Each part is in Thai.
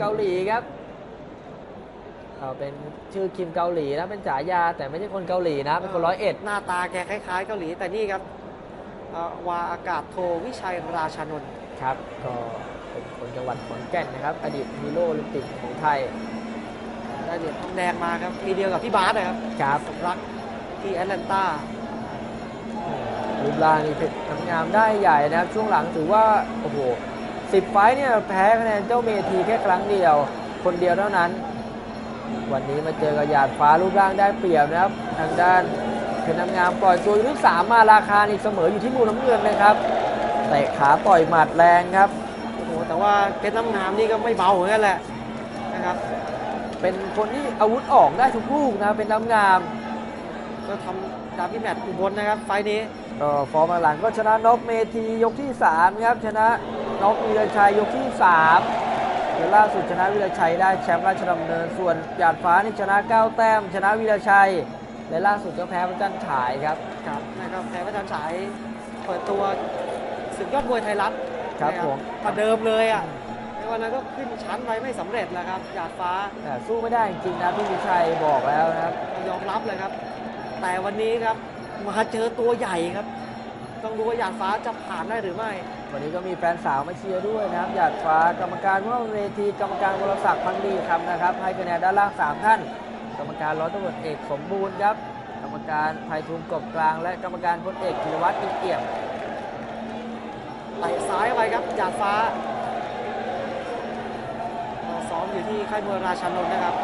เกาหลีครับเขาเป็นชื่อคิมเกาหลีนะเป็นฉายาแต่ไม่ใช่คนเกาหลีนะเป็นคนร้อยเอ็ดหน้าตาแกคล้าย ๆ เกาหลีแต่นี่ครับเอ่อวาอากาศโทวิชัยราชานนท์ครับก็เป็นคนจังหวัดขอนแก่นนะครับ อดีตฮีโร่โอลิมปิกของไทยได้เหรียญทองแดงมาครับปีเดียวกับพี่บาสนะครับครับสมรักที่แอตแลนตารูปร่างนี่เพชรทำงามได้ใหญ่นะครับ ช่วงหลังถือว่า โอ้โห สิบไฟท์เนี่ยแพ้คะแนนเจ้าเมทีแค่ครั้งเดียว คนเดียวเท่านั้น วันนี้มาเจอกับหยาดฟ้ารูปร่างได้เปรียบนะครับ ทางด้านเพชรน้ำงามปล่อยตัวที่สามมาราคานี่เสมออยู่ที่มูลน้ำเงินนะครับเตะขาต่อยหมัดแรงครับโอ้โหแต่ว่าเพชรน้ำงามนี่ก็ไม่เบาเหมือนกันแหละนะครับ เป็นคนที่อาวุธออกได้ทุกลูกนะครับเป็นน้ำงาม ก็ทำดาร์บี้แมตช์อุบลนะครับ ไฟล์นี้ก็ฟอร์มหลังก็ชนะน็อกเมทียกที่ 3 ครับ ชนะ น็อกวีรชัยยกที่3เดี๋ยวล่าสุดชนะวีรชัยได้แชมป์ราชดำเนิน ส่วนหยาดฟ้านี่ชนะ 9 แต้ม ชนะวีรชัยและล่าสุดก็แพ้พระจันทร์ฉายครับครับนะครับแพ้พระจันทร์ฉายเปิดตัวศึกยอดมวยไทยรัฐครับนะผมประเดิมเลยอะในวันนั้นก็ขึ้นชั้นไปไม่สำเร็จแล้วครับหยาดฟ้าแต่สู้ไม่ได้จริงๆนะพี่วิชัยบอกแล้วนะครับยอมรับเลยครับ แต่วันนี้ครับมาเจอตัวใหญ่ครับ ต้องดูว่าหยาดฟ้าจะผ่านได้หรือไม่ วันนี้ก็มีแฟนสาวมาเชียร์ด้วยนะครับหยาดฟ้ากรรมการว่าเวทีกรรมการวรศักดิ์พังดีคำนะครับ ให้คะแนนด้านล่าง3ท่าน กรรมการร้อยตำรวจเอกสมบูรณ์ครับ กรรมการไพฑูรย์กบกลาง และกรรมการพลเอกธีรวัตรอินเอี่ยมเตะซ้ายเข้าไปครับหยาดฟ้าก็ซ้อมอยู่ที่ค่ายมวยราชานนท์นะครับ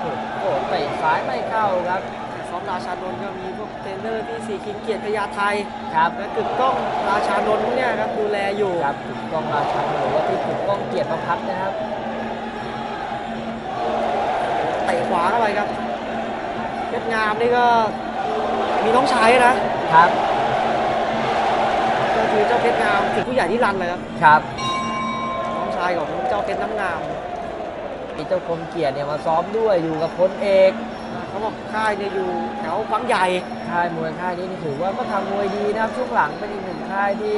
โอ้โหเตะซ้ายไม่เข้าครับซ้ อมราชานนท์ก็มีพวกเทรนเนอร์ที่สีคิงเกียรติพยาไทยครับและกึกก้องราชานนท์พวกเนี่ยครับดูแลอยู่ครับถูกกล้องราชันหรือว่าที่ถูกกล้องเกียรติประพัฒน์นะครับเตะขวาเข้าไปครับเพชรงามนี่ก็มีน้องชายนะครับ ก็คือเจ้าเพชรงามสิทธิผู้ใหญ่ที่รันเลยครับครับ น้องชายของเจ้าเพชรน้ำงามมีเจ้าคมเกียรติเนี่ยมาซ้อมด้วยอยู่กับพลเอก เขาบอกค่ายเนี่ยอยู่แถวบางใหญ่ค่ายมวยค่ายนี้นี่ถือว่าก็ทำมวยดีนะครับช่วงหลังเป็นอีกหนึ่งค่ายที่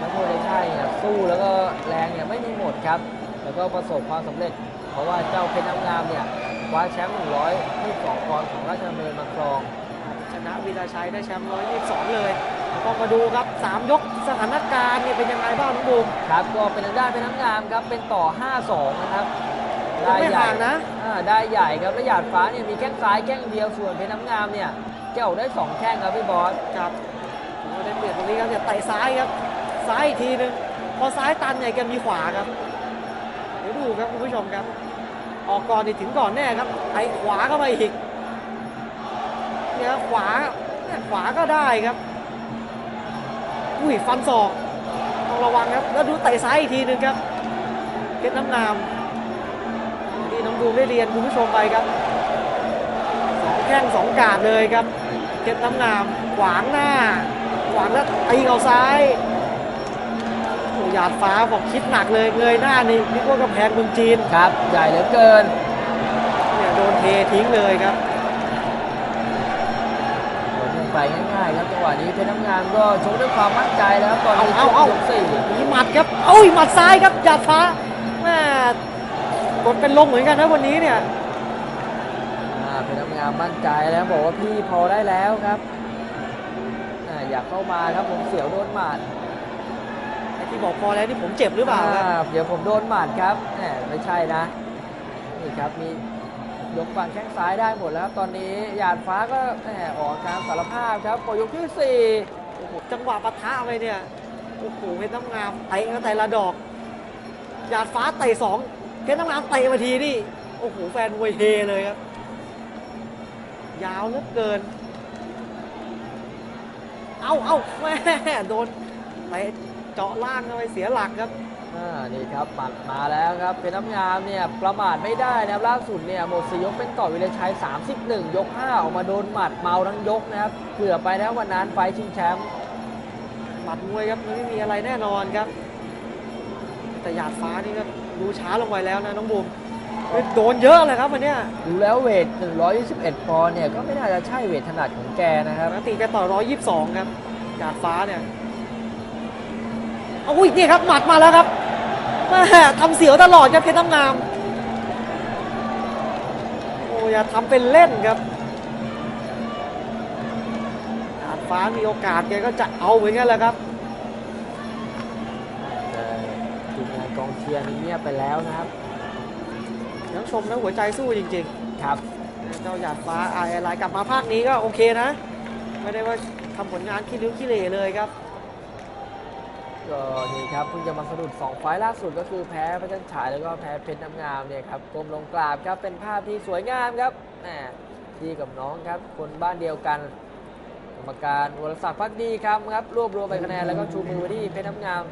นักมวยในค่ายเนี่ยสู้แล้วก็แรงเนี่ยไม่มีหมดครับ แล้วก็ประสบความสำเร็จ เพราะว่าเจ้าเพชรน้ำงามเนี่ยคว้าแชมป์122ปอนด์ของราชดำเนินมาครอง ชนะวีระชัยได้แชมป์122เลยต้องมาดูครับสามยกสถานการณ์เนี่ยเป็นยังไงบ้างน้องบูมครับก็เป็นทางด้านเพชรน้ำงามครับเป็นต่อ 5-2 นะครับ ยังไม่ใหญ่ห่างนะ อ่าได้ใหญ่ครับและหยาดฟ้าเนี่ยมีแข้งซ้ายแข้งเดียวส่วนเพชรน้ำงามเนี่ยแก้วได้สองแข้งครับพี่บอสครับโอ้ได้เปรียบตรงนี้ครับเนี่ยเตะซ้ายครับ ซ้ายอีกทีหนึงพอซ้ายตันเนี่ยแกมีขวาครับ เดี๋ยวดูครับคุณผู้ชมครับ ออกก่อนนี่ถึงก่อนแน่ครับไอ้ขวาเข้ามาอีกเนี่ยครับขวาเนี่ยขวาก็ได้ครับอุ้ยฟันศอกต้องระวังครับ แล้วดูเตะซ้ายอีกทีหนึ่งครับเพชรน้ำงาม ที่น้องดูมได้เรียนคุณผู้ชมไปครับสองแข้งสองกาดเลยครับเพชรน้ำงามขวางหน้า ขวางแล้วตีเอาซ้ายโอ้หยาดฟ้าบอกคิดหนักเลยเงยหน้านี่นึกว่ากำแพงเมืองจีนครับ ใหญ่เหลือเกินเนี่ยโดนเททิ้งเลยครับหมดลงไปง่ายๆครับจังหวะนี้เพชรน้ำงามก็ชกด้วยความมั่นใจแล้วครับตอนนี้เอาเอายกสี่มีหมัดครับเอ้ยหมัดซ้ายครับหยาดฟ้าแม่ กดเป็นลงเหมือนกันนะวันนี้เนี่ยอ่าเพชรน้ำงามมั่นใจแล้วบอกว่าพี่พอได้แล้วครับอ่าอยากเข้ามาครับผมเสียวโดนหมัดไอ้ที่บอกพอแล้วนี่ผมเจ็บหรือเปล่าครับอ่เดี๋ยวผมโดนหมัดครับแหมไม่ใช่นะนี่ครับมียกฝั่งแข้งซ้ายได้หมดแล้วครับตอนนี้หยาดฟ้าก็แหมออกอาการสารภาพครับพอยกที่สี่โอ้โหจังหวะปะทะไปเนี่ยโอ้โหเพชรน้ำงามเตะกันแต่ละดอกหยาดฟ้าเตะสอง เพชรน้ำงามเตะมาทีนี่โอ้โหแฟนมวยเฮเลยครับ ยาวเหลือเกิน เอาเอาแม่โดนเตะเจาะล่างเข้าไปเสียหลักครับอ่านี่ครับหมัดมาแล้วครับเป็นน้ำงามเนี่ยประมาทไม่ได้นะครับล่าสุดเนี่ยหมดสี่ยกเป็นต่อวิเลชัย 31 ยก 5 ออกมาโดนหมัดเมาทั้งยกนะครับเกือบไปแล้ววันนั้นไฟท์ชิงแชมป์หมัดมวยครับมันไม่มีอะไรแน่นอนครับ แต่หยาดฟ้านี่ก็ ดูช้าลงไปแล้วนะน้องบูมเฮ้ยโดนเยอะเลยครับวันเนี้ยดูแล้วเวท 121 ปอนด์เนี่ยก็ไม่น่าจะใช่เวทถนัดของแกนะครับปกติแกต่อ 122 ครับหยาดฟ้าเนี่ยเอาอุ้ยนี่ครับหมัดมาแล้วครับแหแม่ทำเสียวตลอดครับเพชรน้ำงามโอ้อย่าทำเป็นเล่นครับอาจฟ้ามีโอกาสแกก็จะเอาเหมือนกันแหละครับ องเชียร์นี่เงียบไปแล้วนะครับยังชมนะหัวใจสู้จริงครับๆเจ้าหยาดฟ้าไอไลน์กลับมาภาคนี้ก็โอเคนะ ไม่ได้ว่าทำผลงานขี้ริ้วขี้เหร่เลยครับ ก็นี่ครับเพิ่งจะมาสะดุดสองไฟล์ล่าสุดก็คือแพ้พระจันทร์ฉายแล้วก็แพ้เพชรน้ำงามเนี่ยครับก้มลงกราบครับเป็นภาพที่สวยงามครับแหมพี่กับน้องครับ คนบ้านเดียวกันกรรมการวรศักดิ์พักดีครับครับ รวบรวมไปคะแนนแล้วก็ชูมือไปที่เพชรน้ำงาม